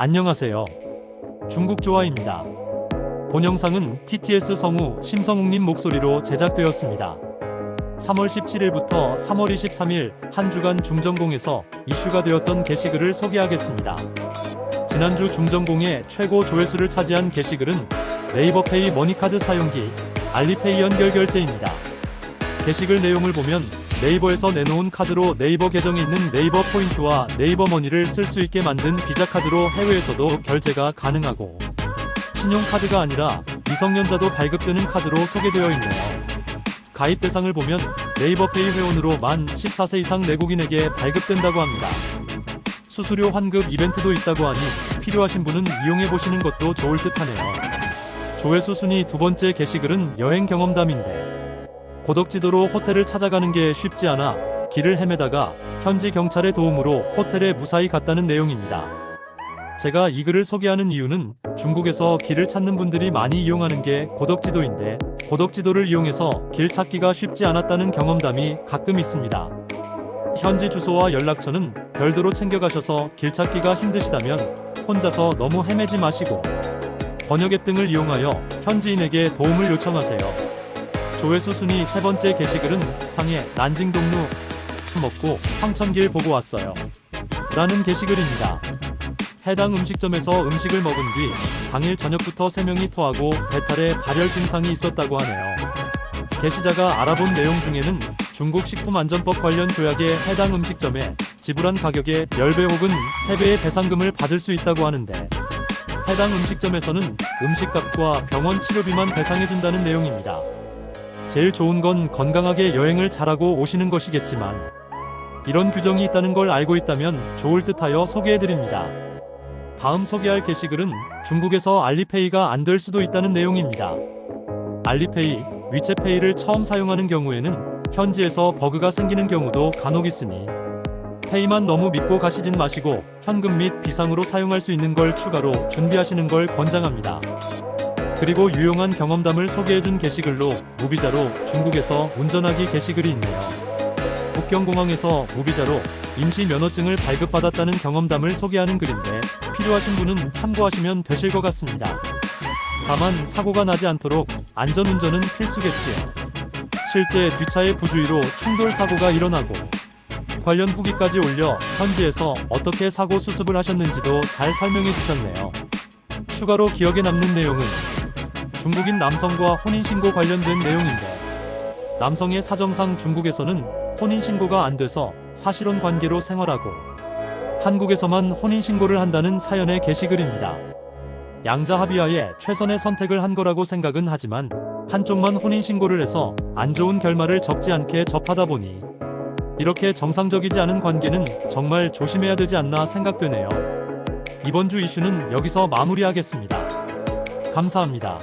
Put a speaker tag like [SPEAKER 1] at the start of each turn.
[SPEAKER 1] 안녕하세요. 중국 조아입니다. 본 영상은 TTS 성우 심성욱님 목소리로 제작되었습니다. 3월 17일부터 3월 23일 한 주간 중전공에서 이슈가 되었던 게시글을 소개하겠습니다. 지난주 중전공의 최고 조회수를 차지한 게시글은 네이버페이 머니카드 사용기 알리페이 연결 결제입니다. 게시글 내용을 보면 네이버에서 내놓은 카드로 네이버 계정에 있는 네이버 포인트와 네이버 머니를 쓸 수 있게 만든 비자 카드로 해외에서도 결제가 가능하고 신용카드가 아니라 미성년자도 발급되는 카드로 소개되어 있네요. 가입 대상을 보면 네이버페이 회원으로 만 14세 이상 내국인에게 발급된다고 합니다. 수수료 환급 이벤트도 있다고 하니 필요하신 분은 이용해 보시는 것도 좋을 듯하네요. 조회수 순위 두 번째 게시글은 여행 경험담인데 고덕지도로 호텔을 찾아가는 게 쉽지 않아 길을 헤매다가 현지 경찰의 도움으로 호텔에 무사히 갔다는 내용입니다. 제가 이 글을 소개하는 이유는 중국에서 길을 찾는 분들이 많이 이용하는 게 고덕지도인데 고덕지도를 이용해서 길 찾기가 쉽지 않았다는 경험담이 가끔 있습니다. 현지 주소와 연락처는 별도로 챙겨가셔서 길 찾기가 힘드시다면 혼자서 너무 헤매지 마시고 번역 앱 등을 이용하여 현지인에게 도움을 요청하세요. 조회수 순위 세 번째 게시글은 상해 난징동루 먹고 황천길 보고 왔어요. 라는 게시글입니다. 해당 음식점에서 음식을 먹은 뒤 당일 저녁부터 3명이 토하고 배탈에 발열 증상이 있었다고 하네요. 게시자가 알아본 내용 중에는 중국 식품안전법 관련 조약에 해당 음식점에 지불한 가격의 10배 혹은 3배의 배상금을 받을 수 있다고 하는데 해당 음식점에서는 음식값과 병원 치료비만 배상해준다는 내용입니다. 제일 좋은 건 건강하게 여행을 잘하고 오시는 것이겠지만 이런 규정이 있다는 걸 알고 있다면 좋을 듯하여 소개해드립니다. 다음 소개할 게시글은 중국에서 알리페이가 안 될 수도 있다는 내용입니다. 알리페이, 위챗페이를 처음 사용하는 경우에는 현지에서 버그가 생기는 경우도 간혹 있으니 페이만 너무 믿고 가시진 마시고 현금 및 비상으로 사용할 수 있는 걸 추가로 준비하시는 걸 권장합니다. 그리고 유용한 경험담을 소개해준 게시글로 무비자로 중국에서 운전하기 게시글이 있네요. 북경공항에서 무비자로 임시 면허증을 발급받았다는 경험담을 소개하는 글인데 필요하신 분은 참고하시면 되실 것 같습니다. 다만 사고가 나지 않도록 안전운전은 필수겠지요. 실제 뒷차의 부주의로 충돌 사고가 일어나고 관련 후기까지 올려 현지에서 어떻게 사고 수습을 하셨는지도 잘 설명해 주셨네요. 추가로 기억에 남는 내용은 중국인 남성과 혼인신고 관련된 내용인데 남성의 사정상 중국에서는 혼인신고가 안 돼서 사실혼 관계로 생활하고 한국에서만 혼인신고를 한다는 사연의 게시글입니다. 양자 합의하에 최선의 선택을 한 거라고 생각은 하지만 한쪽만 혼인신고를 해서 안 좋은 결말을 적지 않게 접하다 보니 이렇게 정상적이지 않은 관계는 정말 조심해야 되지 않나 생각되네요. 이번 주 이슈는 여기서 마무리하겠습니다. 감사합니다.